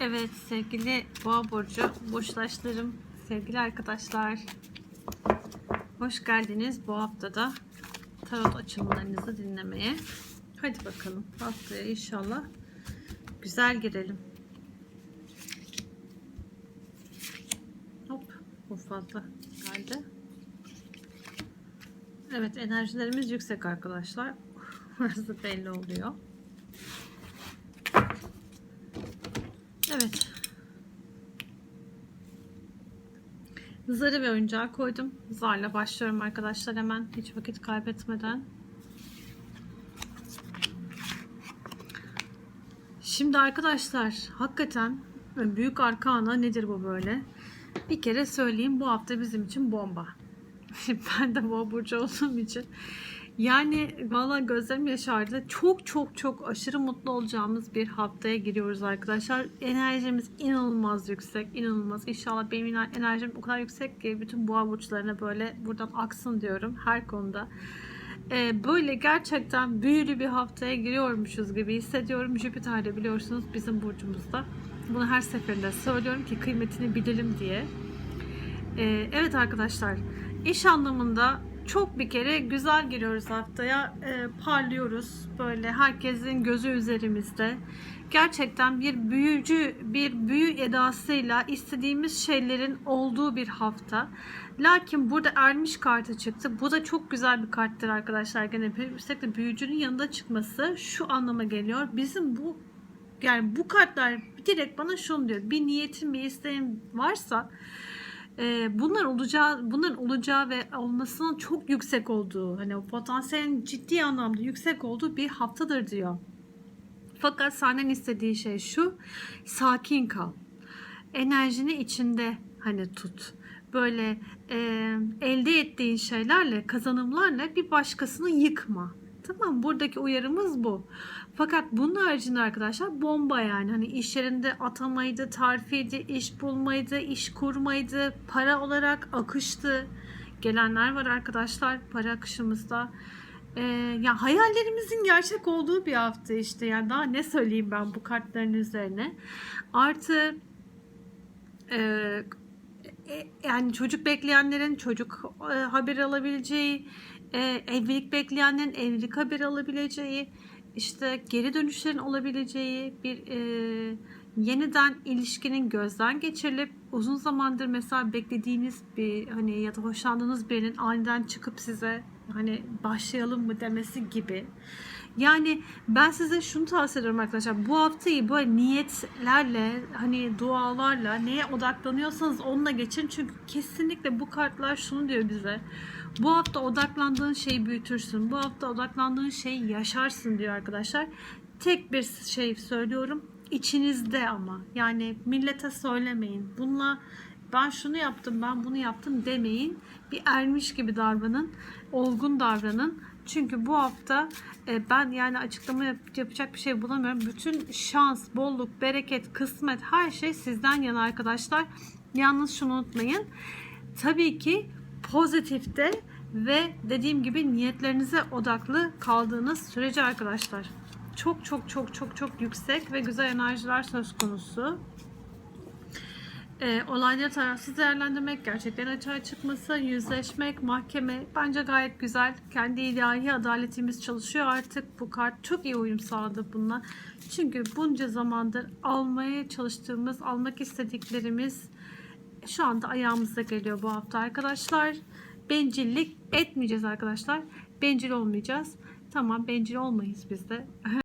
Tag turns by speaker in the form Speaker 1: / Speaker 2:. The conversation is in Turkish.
Speaker 1: Evet sevgili Boğa Burcu boşlaşlarım, sevgili arkadaşlar. Hoş geldiniz bu haftada tarot açılımlarınızı dinlemeye. Hadi bakalım haftaya inşallah güzel girelim. Hop bu fazla geldi. Evet enerjilerimiz yüksek arkadaşlar. Burası belli oluyor. Evet. Zarı ve oyuncağı koydum. Zarla başlıyorum arkadaşlar hemen. Hiç vakit kaybetmeden. Şimdi arkadaşlar hakikaten büyük arkana nedir bu böyle? Bir kere söyleyeyim bu hafta bizim için bomba. ben de boğa burcu olduğum için yani valla gözlerim yaşardı. Çok çok çok aşırı mutlu olacağımız bir haftaya giriyoruz arkadaşlar. Enerjimiz inanılmaz yüksek. inanılmaz. İnşallah benim enerjim o kadar yüksek ki bütün boğa burçlarına böyle buradan aksın diyorum her konuda. Ee, böyle gerçekten büyülü bir haftaya giriyormuşuz gibi hissediyorum. Jüpiter de biliyorsunuz bizim burcumuzda. Bunu her seferinde söylüyorum ki kıymetini bilelim diye. Ee, evet arkadaşlar iş anlamında çok bir kere güzel giriyoruz haftaya. E, parlıyoruz. Böyle herkesin gözü üzerimizde. Gerçekten bir büyücü, bir büyü edasıyla istediğimiz şeylerin olduğu bir hafta. Lakin burada ermiş kartı çıktı. Bu da çok güzel bir karttır arkadaşlar. Gene özellikle büyücünün yanında çıkması şu anlama geliyor. Bizim bu yani bu kartlar direkt bana şunu diyor. Bir niyetin, bir isteğin varsa e, bunlar olacağı bunların olacağı ve olmasının çok yüksek olduğu hani o potansiyelin ciddi anlamda yüksek olduğu bir haftadır diyor. Fakat senden istediği şey şu sakin kal. Enerjini içinde hani tut. Böyle e, elde ettiğin şeylerle kazanımlarla bir başkasını yıkma. Tamam buradaki uyarımız bu. Fakat bunun haricinde arkadaşlar bomba yani hani iş yerinde atamaydı, terfiydi, iş bulmaydı, iş kurmaydı, para olarak akıştı. Gelenler var arkadaşlar para akışımızda. Ee, ya hayallerimizin gerçek olduğu bir hafta işte yani daha ne söyleyeyim ben bu kartların üzerine. Artı e, yani çocuk bekleyenlerin çocuk e, haber alabileceği, e, evlilik bekleyenlerin evlilik haber alabileceği, işte geri dönüşlerin olabileceği bir e, yeniden ilişkinin gözden geçirilip uzun zamandır mesela beklediğiniz bir hani ya da hoşlandığınız birinin aniden çıkıp size hani başlayalım mı demesi gibi. Yani ben size şunu tavsiye ediyorum arkadaşlar. Bu haftayı böyle niyetlerle hani dualarla neye odaklanıyorsanız onunla geçin. Çünkü kesinlikle bu kartlar şunu diyor bize. Bu hafta odaklandığın şeyi büyütürsün. Bu hafta odaklandığın şeyi yaşarsın diyor arkadaşlar. Tek bir şey söylüyorum. içinizde ama. Yani millete söylemeyin. Bununla ben şunu yaptım, ben bunu yaptım demeyin. Bir ermiş gibi davranın. Olgun davranın. Çünkü bu hafta e, ben yani açıklama yap- yapacak bir şey bulamıyorum. Bütün şans, bolluk, bereket, kısmet her şey sizden yana arkadaşlar. Yalnız şunu unutmayın. Tabii ki pozitifte ve dediğim gibi niyetlerinize odaklı kaldığınız sürece arkadaşlar. Çok çok çok çok çok yüksek ve güzel enerjiler söz konusu. E, olayları tarafsız değerlendirmek, gerçeklerin açığa çıkması, yüzleşmek, mahkeme bence gayet güzel. Kendi ilahi adaletimiz çalışıyor artık. Bu kart çok iyi uyum sağladı bununla. Çünkü bunca zamandır almaya çalıştığımız, almak istediklerimiz şu anda ayağımıza geliyor bu hafta arkadaşlar. Bencillik etmeyeceğiz arkadaşlar. Bencil olmayacağız. Tamam bencil olmayız biz de.